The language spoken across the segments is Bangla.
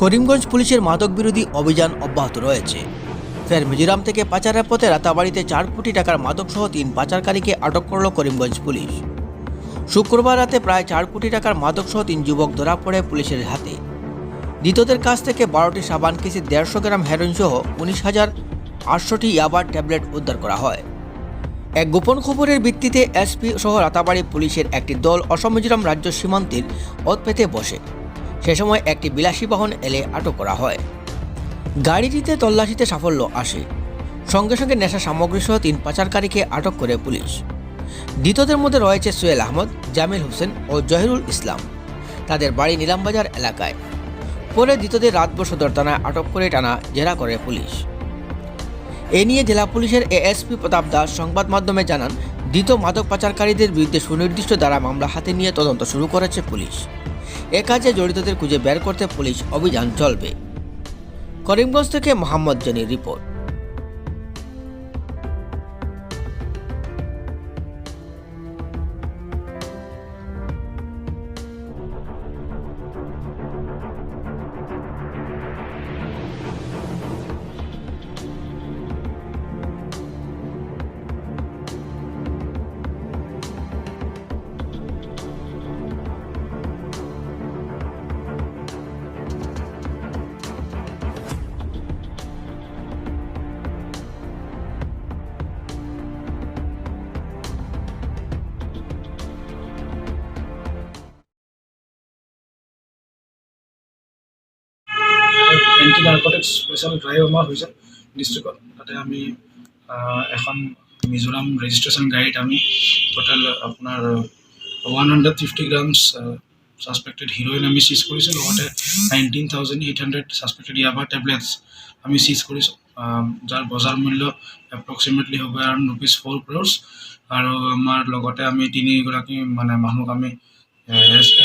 করিমগঞ্জ পুলিশের মাদক বিরোধী অভিযান অব্যাহত রয়েছে। ফের মিজোরাম থেকে পাচারের পথে রাতাবাড়িতে চার কোটি টাকার মাদকসহ তিন পাচারকারীকে আটক করল করিমগঞ্জ পুলিশ। শুক্রবার রাতে প্রায় চার কোটি টাকার মাদকসহ তিন যুবক ধরা পড়ে পুলিশের হাতে। দ্বিতীয়দের কাছ থেকে বারোটি সাবান কেসি দেড়শো গ্রাম হেরোইন সহ উনিশ হাজার আটশোটি ইয়াবার ট্যাবলেট উদ্ধার করা হয়। এক গোপন খবরের ভিত্তিতে এসপি সহ রাতাবাড়ি পুলিশের একটি দল অসম মিজোরাম রাজ্য সীমান্তের পথ পেতে বসে। সে সময় একটি বিলাসী বাহন এলে আটক করা হয়। গাড়িটিতে তল্লাশিতে সাফল্য আসে। সঙ্গে সঙ্গে নেশা সামগ্রী সহ তিন পাচারকারীকে আটক করে পুলিশ। দ্বিতীয়দের মধ্যে রয়েছে সোহেল আহমদ, জামিল হোসেন ও জহিরুল ইসলাম। তাদের বাড়ি নিলামবাজার এলাকায়। পরে দ্বিতীয়দের রাতভর সদর থানায় আটক করে টানা জেরা করে পুলিশ। এ নিয়ে জেলা পুলিশের এএসপি প্রতাপ দাস সংবাদ মাধ্যমে জানান দ্বিতীয় মাদক পাচারকারীদের বিরুদ্ধে সুনির্দিষ্ট দ্বারা মামলা হাতে নিয়ে তদন্ত শুরু করেছে পুলিশ। এ কাজে জড়িতদের খুঁজে বের করতে পুলিশ অভিযান চলবে। করিমগঞ্জ থেকে Mohammad জনির report. Anti narcotics special drive আমাৰ হৈছে ডিষ্ট্ৰিক্টত। তাতে আমি এখন মিজোৰাম ৰেজিষ্ট্ৰেশ্যন গাড়ীত আমি ট'টেল আপোনাৰ one hundred fifty grams suspected heroin আমি চিজ কৰিছোঁ, লগতে nineteen thousand eight hundred suspected yaba tablets আমি চিজ কৰিছোঁ। যাৰ বজাৰ মূল্য এপ্ৰক্সিমেটলি হ'ব এৰাউণ্ড ৰুপিজ ফ'ৰ ক্ৰ'ৰ্ছ আৰু আমাৰ লগতে আমি তিনিগৰাকী মানে মানুহক আমি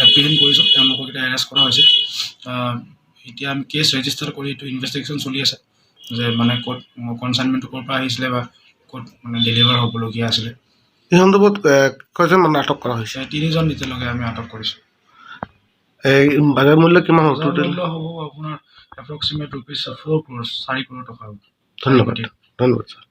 এপ্ৰিহেণ্ড কৰিছোঁ। তেওঁলোকক এতিয়া এৰেষ্ট কৰা হৈছে। এতিয়া আমি কেছ ৰেজিষ্টাৰ কৰি এইটো ইনভেষ্টিগেশ্যন চলি আছে। যে মানে ক'ত কনচাইনমেণ্টটো ক'ৰ পৰা আহিছিলে বা ক'ত মানে ডেলিভাৰ হ'বলগীয়া আছিলে। এই সন্দৰ্ভত কেইজন মানুহ আটক কৰা হৈছে? তিনিজন এতিয়ালৈকে আমি আটক কৰিছোঁ। এই বাজাৰ মূল্য কিমান হ'ব মূল্য হ'ব আপোনাৰ এপ্ৰক্সিমেট ৰুপিজ ফ'ৰ ক্ৰ'ৰ চাৰি ক্ৰ'ৰ টকা হ'ব। ধন্যবাদ ধন্যবাদ ছাৰ